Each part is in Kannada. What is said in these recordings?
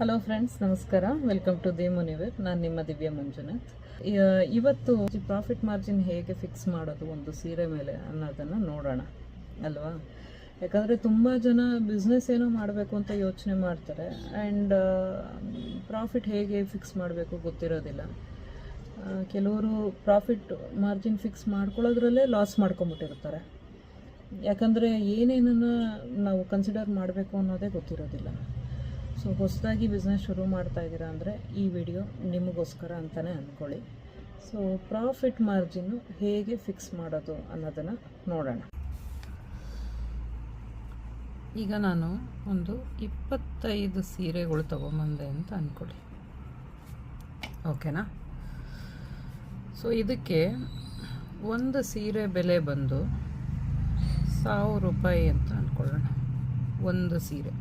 ಹಲೋ ಫ್ರೆಂಡ್ಸ್ ನಮಸ್ಕಾರ. ವೆಲ್ಕಮ್ ಟು ದಿ ಮುನಿವೇರ್ ನಾನು ನಿಮ್ಮ ದಿವ್ಯ ಮಂಜುನಾಥ್. ಇವತ್ತು ಪ್ರಾಫಿಟ್ ಮಾರ್ಜಿನ್ ಹೇಗೆ ಫಿಕ್ಸ್ ಮಾಡೋದು ಒಂದು ಸೀರೆ ಮೇಲೆ ಅನ್ನೋದನ್ನು ನೋಡೋಣ. ಅಲ್ವಾ? ಯಾಕಂದರೆ ತುಂಬ ಜನ ಬಿಸ್ನೆಸ್ ಏನೋ ಮಾಡಬೇಕು ಅಂತ ಯೋಚನೆ ಮಾಡ್ತಾರೆ. ಆ್ಯಂಡ್ ಪ್ರಾಫಿಟ್ ಹೇಗೆ ಫಿಕ್ಸ್ ಮಾಡಬೇಕು ಗೊತ್ತಿರೋದಿಲ್ಲ. ಕೆಲವರು ಪ್ರಾಫಿಟ್ ಮಾರ್ಜಿನ್ ಫಿಕ್ಸ್ ಮಾಡ್ಕೊಳ್ಳೋದ್ರಲ್ಲೇ ಲಾಸ್ ಮಾಡ್ಕೊಂಬಿಟ್ಟಿರ್ತಾರೆ. ಯಾಕಂದರೆ ಏನೇನನ್ನು ನಾವು ಕನ್ಸಿಡರ್ ಮಾಡಬೇಕು ಅನ್ನೋದೇ ಗೊತ್ತಿರೋದಿಲ್ಲ. ಸೊ ಹೊಸದಾಗಿ ಬಿಸ್ನೆಸ್ ಶುರು ಮಾಡ್ತಾ ಇದ್ದೀರಾ ಅಂದರೆ ಈ ವಿಡಿಯೋ ನಿಮಗೋಸ್ಕರ ಅಂತಲೇ ಅಂದ್ಕೊಳ್ಳಿ ಸೊ ಪ್ರಾಫಿಟ್ ಮಾರ್ಜಿನ್ನು ಹೇಗೆ ಫಿಕ್ಸ್ ಮಾಡೋದು ಅನ್ನೋದನ್ನು ನೋಡೋಣ. ಈಗ ನಾನು ಒಂದು ಇಪ್ಪತ್ತೈದು ಸೀರೆಗಳು ತೊಗೊಂಬಂದೆ ಅಂತ ಅಂದ್ಕೊಳ್ಳಿ ಓಕೆನಾ ಸೊ ಇದಕ್ಕೆ ಒಂದು ಸೀರೆ ಬೆಲೆ ಬಂದು ಸಾವಿರ ರೂಪಾಯಿ ಅಂತ ಅಂದ್ಕೊಳ್ಳೋಣ ಒಂದು ಸೀರೆ.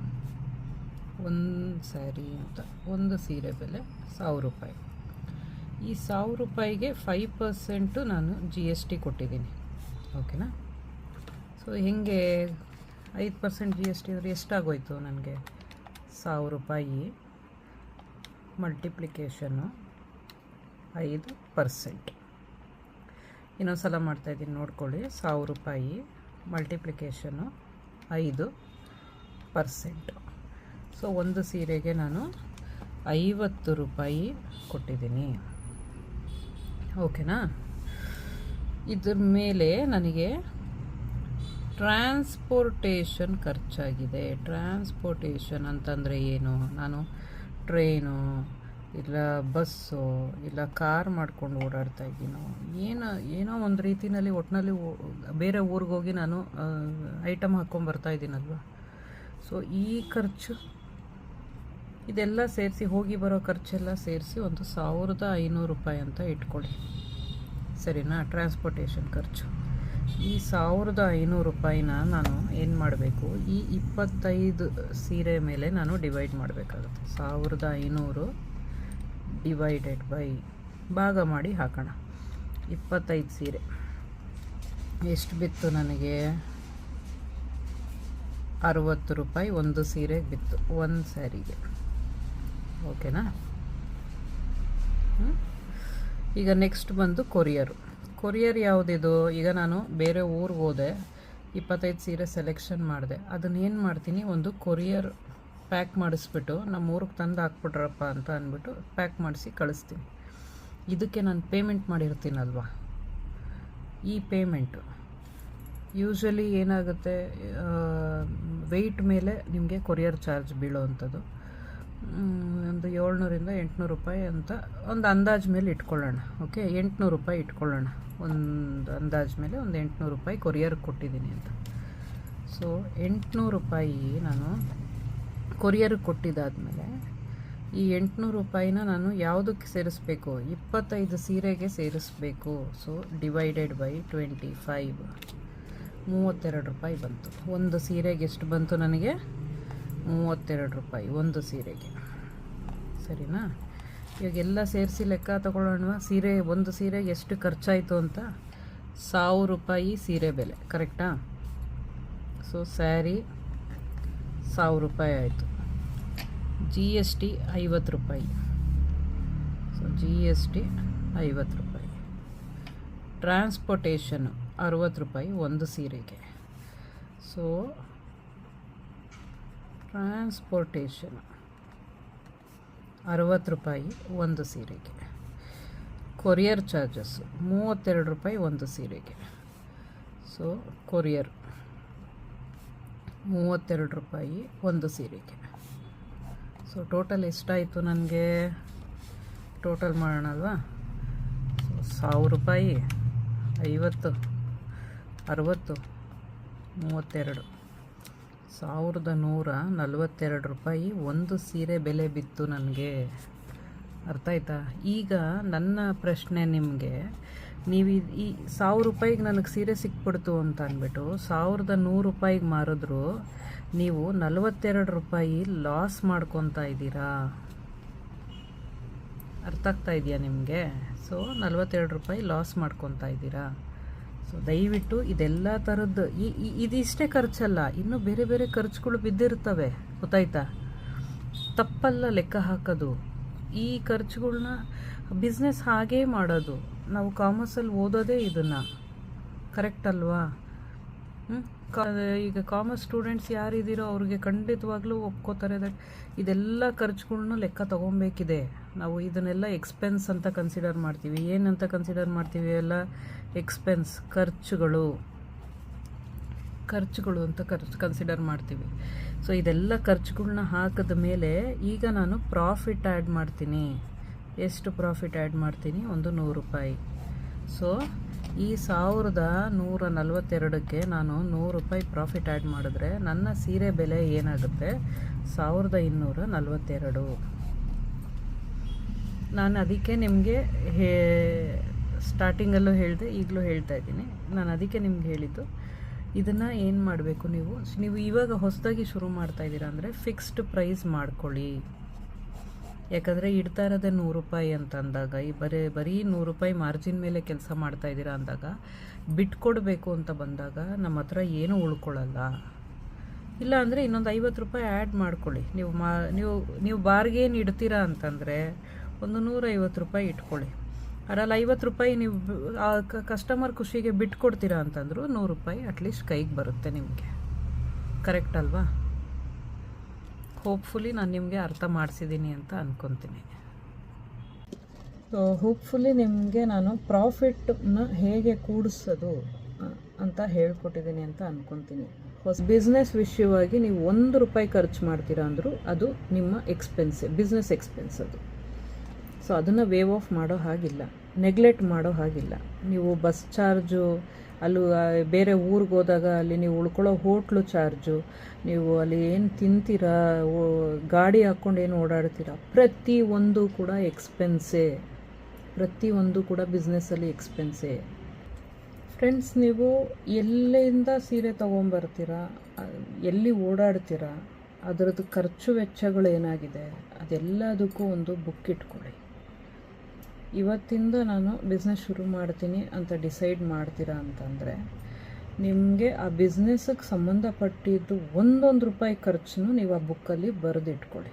ಒಂದು ಸ್ಯಾರಿ ಅಂತ, ಒಂದು ಸೀರೆ ಬೆಲೆ ಸಾವಿರ ರೂಪಾಯಿ. ಈ ಸಾವಿರ ರೂಪಾಯಿಗೆ ಫೈವ್ ಪರ್ಸೆಂಟು ನಾನು ಜಿ ಎಸ್ ಟಿ ಕೊಟ್ಟಿದ್ದೀನಿ. ಓಕೆನಾ ಸೊ ಹೇಗೆ ಐದು ಪರ್ಸೆಂಟ್ ಜಿ ಎಸ್ ಟಿ ಅಂದರೆ ಎಷ್ಟಾಗೋಯ್ತು ನನಗೆ? ಸಾವಿರ ರೂಪಾಯಿ ಮಲ್ಟಿಪ್ಲಿಕೇಶನ್ನು ಐದು ಪರ್ಸೆಂಟ್ ಇನ್ನೊಂದು ಸಲ ಮಾಡ್ತಾಯಿದ್ದೀನಿ ನೋಡ್ಕೊಳ್ಳಿ. ಸಾವಿರ ರೂಪಾಯಿ ಮಲ್ಟಿಪ್ಲಿಕೇಶನ್ನು ಐದು ಪರ್ಸೆಂಟ್ ಸೊ ಒಂದು ಸೀರೆಗೆ ನಾನು ಐವತ್ತು ರೂಪಾಯಿ ಕೊಟ್ಟಿದ್ದೀನಿ. ಓಕೆನಾ? ಇದ್ರ ಮೇಲೆ ನನಗೆ ಟ್ರಾನ್ಸ್ಪೋರ್ಟೇಷನ್ ಖರ್ಚಾಗಿದೆ. ಟ್ರಾನ್ಸ್ಪೋರ್ಟೇಷನ್ ಅಂತಂದರೆ ಏನು? ನಾನು ಟ್ರೈನು, ಇಲ್ಲ ಬಸ್ಸು, ಇಲ್ಲ ಕಾರ್ ಮಾಡ್ಕೊಂಡು ಓಡಾಡ್ತಾ ಇದ್ದೀನೋ? ಏನೋ ಏನೋ ಒಂದು ರೀತಿಯಲ್ಲಿ ಒಟ್ಟಿನಲ್ಲಿ ಬೇರೆ ಊರಿಗೋಗಿ ನಾನು ಐಟಮ್ ಹಾಕ್ಕೊಂಬರ್ತಾ ಇದ್ದೀನಲ್ವ? ಸೊ ಈ ಖರ್ಚು ಇದೆಲ್ಲ ಸೇರಿಸಿ, ಹೋಗಿ ಬರೋ ಖರ್ಚೆಲ್ಲ ಸೇರಿಸಿ ಒಂದು ಸಾವಿರದ ಐನೂರು ರೂಪಾಯಿ ಅಂತ ಇಟ್ಕೊಳ್ಳಿ. ಸರಿನಾ? ಟ್ರಾನ್ಸ್ಪೋರ್ಟೇಷನ್ ಖರ್ಚು. ಈ ಸಾವಿರದ ಐನೂರು ರೂಪಾಯಿನ ನಾನು ಏನು ಮಾಡಬೇಕು? ಈ ಇಪ್ಪತ್ತೈದು ಸೀರೆ ಮೇಲೆ ನಾನು ಡಿವೈಡ್ ಮಾಡಬೇಕಾಗುತ್ತೆ. ಸಾವಿರದ ಐನೂರು ಡಿವೈಡೆಡ್ ಬೈ ಭಾಗ ಮಾಡಿ ಹಾಕೋಣ. ಇಪ್ಪತ್ತೈದು ಸೀರೆ. ಎಷ್ಟು ಬಿತ್ತು ನನಗೆ? ಅರುವತ್ತು ರೂಪಾಯಿ ಒಂದು ಸೀರೆಗೆ ಬಿತ್ತು. ಒಂದು ಸ್ಯಾರಿಗೆ. ಓಕೆನಾ? ಈಗ ನೆಕ್ಸ್ಟ್ ಬಂದು ಕೊರಿಯರು. ಕೊರಿಯರ್ ಯಾವುದಿದು? ಈಗ ನಾನು ಬೇರೆ ಊರಿಗೆ ಹೋದೆ, ಇಪ್ಪತ್ತೈದು ಸೀರೆ ಸೆಲೆಕ್ಷನ್ ಮಾಡಿದೆ. ಅದನ್ನೇನು ಮಾಡ್ತೀನಿ? ಒಂದು ಕೊರಿಯರ್ ಪ್ಯಾಕ್ ಮಾಡಿಸ್ಬಿಟ್ಟು ನಮ್ಮ ಊರಿಗೆ ತಂದು ಹಾಕ್ಬಿಟ್ರಪ್ಪ ಅಂತ ಅಂದ್ಬಿಟ್ಟು ಪ್ಯಾಕ್ ಮಾಡಿಸಿ ಕಳಿಸ್ತೀನಿ. ಇದಕ್ಕೆ ನಾನು ಪೇಮೆಂಟ್ ಮಾಡಿರ್ತೀನಲ್ವಾ? ಈ ಪೇಮೆಂಟು ಯೂಶ್ವಲಿ ಏನಾಗುತ್ತೆ ವೆಯ್ಟ್ ಮೇಲೆ ನಿಮಗೆ ಕೊರಿಯರ್ ಚಾರ್ಜ್ ಬೀಳೋವಂಥದ್ದು ಒಂದು ಏಳ್ನೂರಿಂದ ಎಂಟುನೂರು ರೂಪಾಯಿ ಅಂತ ಒಂದು ಅಂದಾಜು ಮೇಲೆ ಇಟ್ಕೊಳ್ಳೋಣ, ಓಕೆ? ಎಂಟುನೂರು ರೂಪಾಯಿ ಇಟ್ಕೊಳ್ಳೋಣ. ಒಂದು ಅಂದಾಜು ಮೇಲೆ ಒಂದು ಎಂಟುನೂರು ರೂಪಾಯಿ ಕೊರಿಯರ್ ಕೊಟ್ಟಿದ್ದೀನಿ ಅಂತ. ಸೊ ಎಂಟುನೂರು ರೂಪಾಯಿ ನಾನು ಕೊರಿಯರ್ಗೆ ಕೊಟ್ಟಿದ್ದಾದಮೇಲೆ ಈ ಎಂಟುನೂರು ರೂಪಾಯಿನ ನಾನು ಯಾವುದಕ್ಕೆ ಸೇರಿಸ್ಬೇಕು? ಇಪ್ಪತ್ತೈದು ಸೀರೆಗೆ ಸೇರಿಸ್ಬೇಕು. So divided by twenty five ಮೂವತ್ತೆರಡು ರೂಪಾಯಿ ಬಂತು. ಒಂದು ಸೀರೆಗೆ ಎಷ್ಟು ಬಂತು ನನಗೆ? ಮೂವತ್ತೆರಡು ರೂಪಾಯಿ ಒಂದು ಸೀರೆಗೆ. ಸರಿನಾ? ಇವಾಗ ಎಲ್ಲ ಸೇರಿಸಿ ಲೆಕ್ಕ ತಗೊಳ್ಳೋಣ ಸೀರೆ, ಒಂದು ಸೀರೆಗೆ ಎಷ್ಟು ಖರ್ಚಾಯಿತು ಅಂತ? ಸಾವಿರ ರೂಪಾಯಿ ಸೀರೆ ಬೆಲೆ, ಕರೆಕ್ಟಾ? ಸೊ ಸ್ಯಾರಿ ಸಾವಿರ ರೂಪಾಯಿ ಆಯಿತು. ಜಿ ಎಸ್ ಟಿ ಐವತ್ತು ರೂಪಾಯಿ. ಸೊ ಜಿ ಎಸ್ ಟಿ ಐವತ್ತು ರೂಪಾಯಿ. ಟ್ರಾನ್ಸ್ಪೋರ್ಟೇಷನು ಅರುವತ್ತು ರೂಪಾಯಿ ಒಂದು ಸೀರೆಗೆ. So transportation. ಅರವತ್ತು ರೂಪಾಯಿ ಒಂದು ಸೀರೆಗೆ. ಕೊರಿಯರ್ ಚಾರ್ಜಸ್ಸು ಮೂವತ್ತೆರಡು ರೂಪಾಯಿ ಒಂದು ಸೀರೆಗೆ. ಸೊ, ಕೊರಿಯರ್ ಮೂವತ್ತೆರಡು ರೂಪಾಯಿ ಒಂದು ಸೀರೆಗೆ. ಸೊ, ಟೋಟಲ್ ಎಷ್ಟಾಯಿತು ನನಗೆ? ಟೋಟಲ್ ಮಾಡೋಣಲ್ವಾ ಸೊ, ಸಾವಿರ ರೂಪಾಯಿ ಐವತ್ತು, ಅರವತ್ತು, ಮೂವತ್ತೆರಡು. ಸಾವಿರದ ನೂರ ನಲವತ್ತೆರಡು ರೂಪಾಯಿ ಒಂದು ಸೀರೆ ಬೆಲೆ ಬಿತ್ತು ನನಗೆ. ಅರ್ಥ ಆಯ್ತಾ ಈಗ ನನ್ನ ಪ್ರಶ್ನೆ ನಿಮಗೆ, ನೀವು ಈ- ಸಾವಿರ ರೂಪಾಯಿಗೆ ನನಗೆ ಸೀರೆ ಸಿಕ್ಬಿಡ್ತು ಅಂತ ಅಂದ್ಬಿಟ್ಟು ಸಾವಿರದ ನೂರು ರೂಪಾಯಿಗೆ ಮಾರಿದ್ರು ನೀವು ನಲವತ್ತೆರಡು ರೂಪಾಯಿ ಲಾಸ್ ಮಾಡ್ಕೊತಾ ಇದ್ದೀರಾ? ಅರ್ಥ ಆಗ್ತಾ ಇದೆಯಾ ನಿಮಗೆ? ಸೊ ನಲವತ್ತೆರಡು ರೂಪಾಯಿ ಲಾಸ್ ಮಾಡ್ಕೊತಾ ಇದ್ದೀರಾ? ಸೊ ದಯವಿಟ್ಟು ಇದೆಲ್ಲ ಥರದ್ದು ಈ ಇದಿಷ್ಟೇ ಖರ್ಚಲ್ಲ. ಇನ್ನೂ ಬೇರೆ ಬೇರೆ ಖರ್ಚುಗಳು ಬಿದ್ದಿರ್ತವೆ ಗೊತ್ತಾಯ್ತಾ? ತಪ್ಪಲ್ಲ ಲೆಕ್ಕ ಹಾಕೋದು. ಈ ಖರ್ಚುಗಳನ್ನ ಬಿಸ್ನೆಸ್ ಹಾಗೇ ಮಾಡೋದು. ನಾವು ಕಾಮರ್ಸಲ್ಲಿ ಓದೋದೇ ಇದನ್ನು. ಕರೆಕ್ಟ್ ಅಲ್ವಾ? ಈಗ ಕಾಮರ್ಸ್ ಸ್ಟೂಡೆಂಟ್ಸ್ ಯಾರಿದ್ದೀರೋ ಅವ್ರಿಗೆ ಖಂಡಿತವಾಗ್ಲೂ ಒಪ್ಕೋತಾರೆ ದಟ್ ಇದೆಲ್ಲ ಖರ್ಚುಗಳನ್ನ ಲೆಕ್ಕ ತಗೊಬೇಕಿದೆ ನಾವು ಇದನ್ನೆಲ್ಲ ಎಕ್ಸ್ಪೆನ್ಸ್ ಅಂತ ಕನ್ಸಿಡರ್ ಮಾಡ್ತೀವಿ. ಏನಂತ ಕನ್ಸಿಡರ್ ಮಾಡ್ತೀವಿ ಎಲ್ಲ ಎಕ್ಸ್ಪೆನ್ಸ್ ಖರ್ಚುಗಳು. ಖರ್ಚುಗಳು ಅಂತ ಖರ್ಚು ಕನ್ಸಿಡರ್ ಮಾಡ್ತೀವಿ. ಸೊ ಇದೆಲ್ಲ ಖರ್ಚುಗಳನ್ನ ಹಾಕಿದ ಮೇಲೆ ಈಗ ನಾನು ಪ್ರಾಫಿಟ್ ಆ್ಯಡ್ ಮಾಡ್ತೀನಿ. ಎಷ್ಟು ಪ್ರಾಫಿಟ್ ಆ್ಯಡ್ ಮಾಡ್ತೀನಿ? ಒಂದು ನೂರು ರೂಪಾಯಿ. ಸೊ ಈ ಸಾವಿರದ ನೂರ ನಲವತ್ತೆರಡಕ್ಕೆ ನಾನು ನೂರು ರೂಪಾಯಿ ಪ್ರಾಫಿಟ್ ಆ್ಯಡ್ ಮಾಡಿದ್ರೆ ನನ್ನ ಸೀರೆ ಬೆಲೆ ಏನಾಗುತ್ತೆ? ಸಾವಿರದ ಇನ್ನೂರ ನಲವತ್ತೆರಡು. ನಾನು ಅದಕ್ಕೆ ನಿಮಗೆ ಹೇ ಸ್ಟಾರ್ಟಿಂಗಲ್ಲೂ ಹೇಳಿದೆ, ಈಗಲೂ ಹೇಳ್ತಾ ಇದ್ದೀನಿ. ನಾನು ಅದಕ್ಕೆ ನಿಮ್ಗೆ ಹೇಳಿದ್ದು, ಇದನ್ನು ಏನು ಮಾಡಬೇಕು ನೀವು? ನೀವು ಇವಾಗ ಹೊಸದಾಗಿ ಶುರು ಮಾಡ್ತಾ ಇದ್ದೀರಾ ಅಂದರೆ ಫಿಕ್ಸ್ಡ್ ಪ್ರೈಸ್ ಮಾಡ್ಕೊಳ್ಳಿ. ಯಾಕಂದರೆ ಇಡ್ತಾ ಇರೋದೇ ನೂರು ರೂಪಾಯಿ ಅಂತ ಅಂದಾಗ, ಈ ಬರೀ ಬರೀ ನೂರು ರೂಪಾಯಿ ಮಾರ್ಜಿನ್ ಮೇಲೆ ಕೆಲಸ ಮಾಡ್ತಾ ಇದ್ದೀರಾ ಅಂದಾಗ, ಬಿಟ್ಕೊಡ್ಬೇಕು ಅಂತ ಬಂದಾಗ ನಮ್ಮ ಹತ್ರ ಏನೂ ಉಳ್ಕೊಳ್ಳಲ್ಲ ಇಲ್ಲ ಅಂದರೆ ಇನ್ನೊಂದು ಐವತ್ತು ರೂಪಾಯಿ ಆ್ಯಡ್ ಮಾಡ್ಕೊಳ್ಳಿ. ನೀವು ಮಾ, ನೀವು ನೀವು ಬಾರ್ಗೇನು ಇಡ್ತೀರಾ ಅಂತಂದರೆ ಒಂದು ನೂರೈವತ್ತು ರೂಪಾಯಿ ಇಟ್ಕೊಳ್ಳಿ. ಅದರಲ್ಲಿ ಐವತ್ತು ರೂಪಾಯಿ ನೀವು ಆ ಕಸ್ಟಮರ್ ಖುಷಿಗೆ ಬಿಟ್ಕೊಡ್ತೀರಾ ಅಂತಂದ್ರು ನೂರು ರೂಪಾಯಿ ಅಟ್ಲೀಸ್ಟ್ ಕೈಗೆ ಬರುತ್ತೆ ನಿಮಗೆ. ಕರೆಕ್ಟ್ ಅಲ್ವಾ? ಹೋಪ್ಫುಲಿ ನಾನು ನಿಮಗೆ ಅರ್ಥ ಮಾಡಿಸಿದ್ದೀನಿ ಅಂತ ಅಂದ್ಕೊತೀನಿ ಸೊ ಹೋಪ್ಫುಲಿ ನಿಮಗೆ ನಾನು ಪ್ರಾಫಿಟ್ನ ಹೇಗೆ ಕೂಡಿಸೋದು ಅಂತ ಹೇಳ್ಕೊಟ್ಟಿದ್ದೀನಿ ಅಂತ ಅಂದ್ಕೊತೀನಿ ಹೊಸ ಬಿಸ್ನೆಸ್ ವಿಷಯವಾಗಿ ನೀವು ಒಂದು ರೂಪಾಯಿ ಖರ್ಚು ಮಾಡ್ತೀರಾ ಅಂದರೂ ಅದು ನಿಮ್ಮ ಎಕ್ಸ್ಪೆನ್ಸ್ ಬಿಸ್ನೆಸ್ ಎಕ್ಸ್ಪೆನ್ಸ್ ಅದು. ಸೊ ಅದನ್ನು ವೇವ್ ಆಫ್ ಮಾಡೋ ಹಾಗಿಲ್ಲ. ನೆಗ್ಲೆಕ್ಟ್ ಮಾಡೋ ಹಾಗಿಲ್ಲ. ನೀವು ಬಸ್ ಚಾರ್ಜು, ಅಲ್ಲೂ ಬೇರೆ ಊರಿಗೆ ಹೋದಾಗ ಅಲ್ಲಿ ನೀವು ಉಳ್ಕೊಳ್ಳೋ ಹೋಟ್ಲು ಚಾರ್ಜು, ನೀವು ಅಲ್ಲಿ ಏನು ತಿಂತೀರಾ ಗಾಡಿ ಹಾಕ್ಕೊಂಡು ಏನು ಓಡಾಡ್ತೀರಾ, ಪ್ರತಿ ಒಂದು ಕೂಡ ಎಕ್ಸ್ಪೆನ್ಸೇ ಪ್ರತಿಯೊಂದು ಕೂಡ ಬಿಸ್ನೆಸ್ಸಲ್ಲಿ ಎಕ್ಸ್ಪೆನ್ಸೇ ಫ್ರೆಂಡ್ಸ್ ನೀವು ಎಲ್ಲಿಂದ ಸೀರೆ ತೊಗೊಂಬರ್ತೀರ ಎಲ್ಲಿ ಓಡಾಡ್ತೀರಾ, ಅದರದ್ದು ಖರ್ಚು ವೆಚ್ಚಗಳು ಏನಾಗಿದೆ ಅದೆಲ್ಲದಕ್ಕೂ ಒಂದು ಬುಕ್ ಇಟ್ಕೊಳ್ಳಿ. ಇವತ್ತಿಂದ ನಾನು ಬಿಸ್ನೆಸ್ ಶುರು ಮಾಡ್ತೀನಿ ಅಂತ ಡಿಸೈಡ್ ಮಾಡ್ತೀರಾ ಅಂತಂದರೆ, ನಿಮಗೆ ಆ ಬಿಸ್ನೆಸ್ಸಿಗೆ ಸಂಬಂಧಪಟ್ಟಿದ್ದು ಒಂದೊಂದು ರೂಪಾಯಿ ಖರ್ಚನ್ನು ನೀವು ಆ ಬುಕ್ಕಲ್ಲಿ ಬರೆದಿಟ್ಕೊಳ್ಳಿ.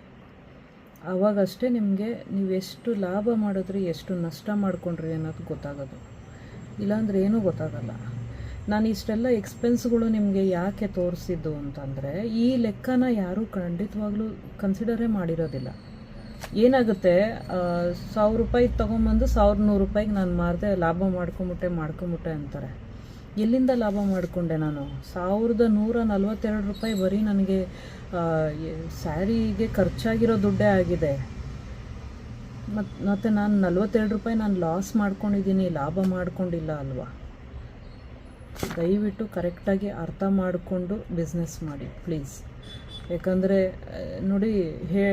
ಆವಾಗಷ್ಟೇ ನಿಮಗೆ ನೀವು ಎಷ್ಟು ಲಾಭ ಮಾಡಿದ್ರಿ, ಎಷ್ಟು ನಷ್ಟ ಮಾಡಿಕೊಂಡ್ರಿ ಅನ್ನೋದು ಗೊತ್ತಾಗೋದು. ಇಲ್ಲಾಂದ್ರೆ ಏನೂ ಗೊತ್ತಾಗಲ್ಲ. ನಾನು ಇಷ್ಟೆಲ್ಲ ಎಕ್ಸ್ಪೆನ್ಸ್ಗಳು ನಿಮಗೆ ಯಾಕೆ ತೋರಿಸಿದ್ದು ಅಂತಂದರೆ, ಈ ಲೆಕ್ಕನ ಯಾರೂ ಖಂಡಿತವಾಗ್ಲೂ ಕನ್ಸಿಡರೇ ಮಾಡಿರೋದಿಲ್ಲ. ಏನಾಗುತ್ತೆ ಸಾವಿರ ರೂಪಾಯಿ ತೊಗೊಂಬಂದು ಸಾವಿರದ ನೂರು ರೂಪಾಯಿಗೆ ನಾನು ಮಾರಿದೆ ಲಾಭ ಮಾಡ್ಕೊಂಬಿಟ್ಟೆ ಮಾಡ್ಕೊಂಬಿಟ್ಟೆ ಅಂತಾರೆ. ಎಲ್ಲಿಂದ ಲಾಭ ಮಾಡಿಕೊಂಡೆ ನಾನು? ಸಾವಿರದ ನೂರ ನಲ್ವತ್ತೆರಡು ರೂಪಾಯಿ ಬರೀ ನನಗೆ ಸ್ಯಾರಿಗೆ ಖರ್ಚಾಗಿರೋ ದುಡ್ಡೇ ಆಗಿದೆ. ಮತ್ತು ಮತ್ತು ನಾನು ನಲ್ವತ್ತೆರಡು ರೂಪಾಯಿ ನಾನು ಲಾಸ್ ಮಾಡ್ಕೊಂಡಿದ್ದೀನಿ, ಲಾಭ ಮಾಡ್ಕೊಂಡಿಲ್ಲ ಅಲ್ವಾ? ದಯವಿಟ್ಟು ಕರೆಕ್ಟಾಗಿ ಅರ್ಥ ಮಾಡಿಕೊಂಡು ಬಿಸ್ನೆಸ್ ಮಾಡಿ ಪ್ಲೀಸ್ ಯಾಕಂದರೆ ನೋಡಿ, ಹೇ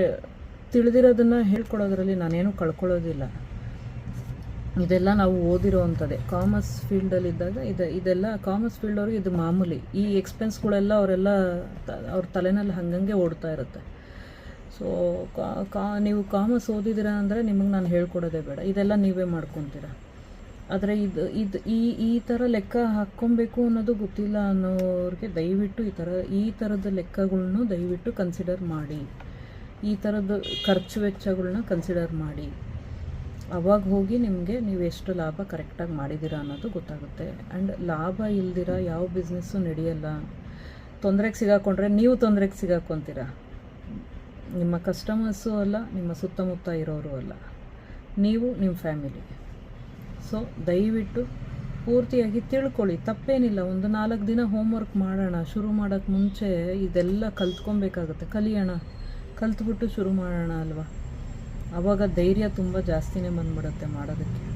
ತಿಳಿದಿರೋದನ್ನು ಹೇಳ್ಕೊಡೋದ್ರಲ್ಲಿ ನಾನೇನು ಕಳ್ಕೊಳ್ಳೋದಿಲ್ಲ. ಇದೆಲ್ಲ ನಾವು ಓದಿರೋ ಅಂಥದ್ದೇ ಕಾಮರ್ಸ್ ಫೀಲ್ಡಲ್ಲಿದ್ದಾಗ ಇದು, ಇದೆಲ್ಲ ಕಾಮರ್ಸ್ ಫೀಲ್ಡ್ ಅವ್ರಿಗೆ ಇದು ಮಾಮೂಲಿ. ಈ ಎಕ್ಸ್ಪೆನ್ಸ್ಗಳೆಲ್ಲ ಅವರೆಲ್ಲ ಅವ್ರ ತಲೆನಲ್ಲಿ ಹಂಗಂಗೆ ಓಡ್ತಾ ಇರುತ್ತೆ. ಸೊ ಕಾ ನೀವು ಕಾಮರ್ಸ್ ಓದಿದ್ದೀರಾ ಅಂದರೆ ನಿಮಗೆ ನಾನು ಹೇಳ್ಕೊಡೋದೇ ಬೇಡ. ಇದೆಲ್ಲ ನೀವೇ ಮಾಡ್ಕೊತೀರ. ಆದರೆ ಇದು ಇದು ಈ ಈ ಥರ ಲೆಕ್ಕ ಹಾಕ್ಕೊಬೇಕು ಅನ್ನೋದು ಗೊತ್ತಿಲ್ಲ ಅನ್ನೋರಿಗೆ ದಯವಿಟ್ಟು ಈ ಥರ, ಈ ಥರದ ಲೆಕ್ಕಗಳ್ನು ದಯವಿಟ್ಟು ಕನ್ಸಿಡರ್ ಮಾಡಿ. ಈ ಥರದ ಖರ್ಚು ವೆಚ್ಚಗಳನ್ನ ಕನ್ಸಿಡರ್ ಮಾಡಿ. ಅವಾಗ ಹೋಗಿ ನಿಮಗೆ ನೀವು ಎಷ್ಟು ಲಾಭ ಕರೆಕ್ಟಾಗಿ ಮಾಡಿದ್ದೀರಾ ಅನ್ನೋದು ಗೊತ್ತಾಗುತ್ತೆ. ಆ್ಯಂಡ್ ಲಾಭ ಇಲ್ದಿರ ಯಾವ ಬಿಸ್ನೆಸ್ಸು ನಡೆಯಲ್ಲ. ತೊಂದರೆಗೆ ಸಿಗಾಕೊಂಡ್ರೆ ನೀವು ತೊಂದರೆಗೆ ಸಿಗಾಕೊಂತೀರ. ನಿಮ್ಮ ಕಸ್ಟಮರ್ಸು ಅಲ್ಲ, ನಿಮ್ಮ ಸುತ್ತಮುತ್ತ ಇರೋರು ಅಲ್ಲ. ನೀವು ನಿಮ್ಮ ಫ್ಯಾಮಿಲಿ ಸೊ ದಯವಿಟ್ಟು ಪೂರ್ತಿಯಾಗಿ ತಿಳ್ಕೊಳ್ಳಿ. ತಪ್ಪೇನಿಲ್ಲ. ಒಂದು ನಾಲ್ಕು ದಿನ ಹೋಮ್ವರ್ಕ್ ಮಾಡೋಣ, ಶುರು ಮಾಡೋಕ್ಕೆ ಮುಂಚೆ ಇದೆಲ್ಲ ಕಲ್ತ್ಕೊಬೇಕಾಗುತ್ತೆ. ಕಲಿಯೋಣ. ಕಲ್ತ್ಬಿಟ್ಟು ಶುರು ಮಾಡೋಣ ಅಲ್ವಾ? ಆವಾಗ ಧೈರ್ಯ ತುಂಬ ಜಾಸ್ತಿನೇ ಬಂದ್ಬಿಡುತ್ತೆ ಮಾಡೋದಕ್ಕೆ.